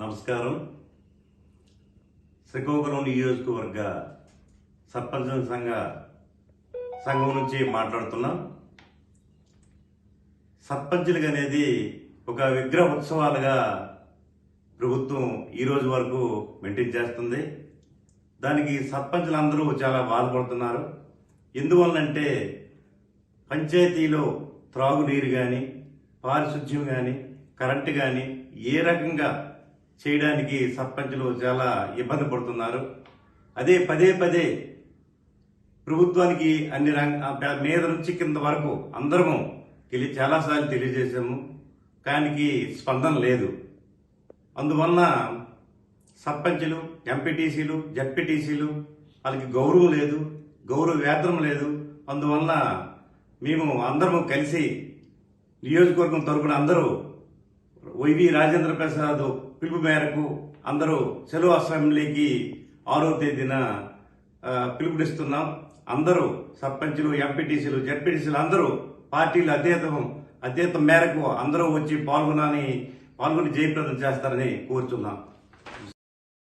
నమస్కారం. శ్రీకాకుళం నియోజకవర్గ సర్పంచ్ సంఘ సంఘం నుంచి మాట్లాడుతున్నాం. సర్పంచులకు అనేది ఒక విగ్రహ ఉత్సవాలుగా ప్రభుత్వం ఈరోజు వరకు మెయింటైన్ చేస్తుంది. దానికి సర్పంచులందరూ చాలా బాధపడుతున్నారు. ఎందువల్లంటే పంచాయతీలో త్రాగునీరు కానీ పారిశుద్ధ్యం కానీ కరెంటు కానీ ఏ రకంగా చేయడానికి సర్పంచులు చాలా ఇబ్బంది పడుతున్నారు. అదే పదే పదే ప్రభుత్వానికి అన్ని రంగ మీద నుంచి కింద వరకు అందరము తెలియ చాలాసార్లు తెలియజేశాము. కానీ స్పందన లేదు. అందువలన సర్పంచులు ఎంపీటీసీలు జడ్పీటీసీలు వాళ్ళకి గౌరవం లేదు గౌరవ వేతనం లేదు. అందువలన మేము అందరము కలిసి నియోజకవర్గం తరపున అందరూ వైవి రాజేంద్ర ప్రసాద్ పిలుపు మేరకు అందరూ సెలవు అసెంబ్లీకి ఆరో తేదీన పిలుపునిస్తున్నాం. అందరూ సర్పంచులు ఎంపీటీసీలు జడ్పీటీసీలు అందరూ పార్టీలు అతీతం అతీతం మేరకు అందరూ వచ్చి పాల్గొనని పాల్గొని జయప్రదం చేస్తారని కోరుచున్నాం.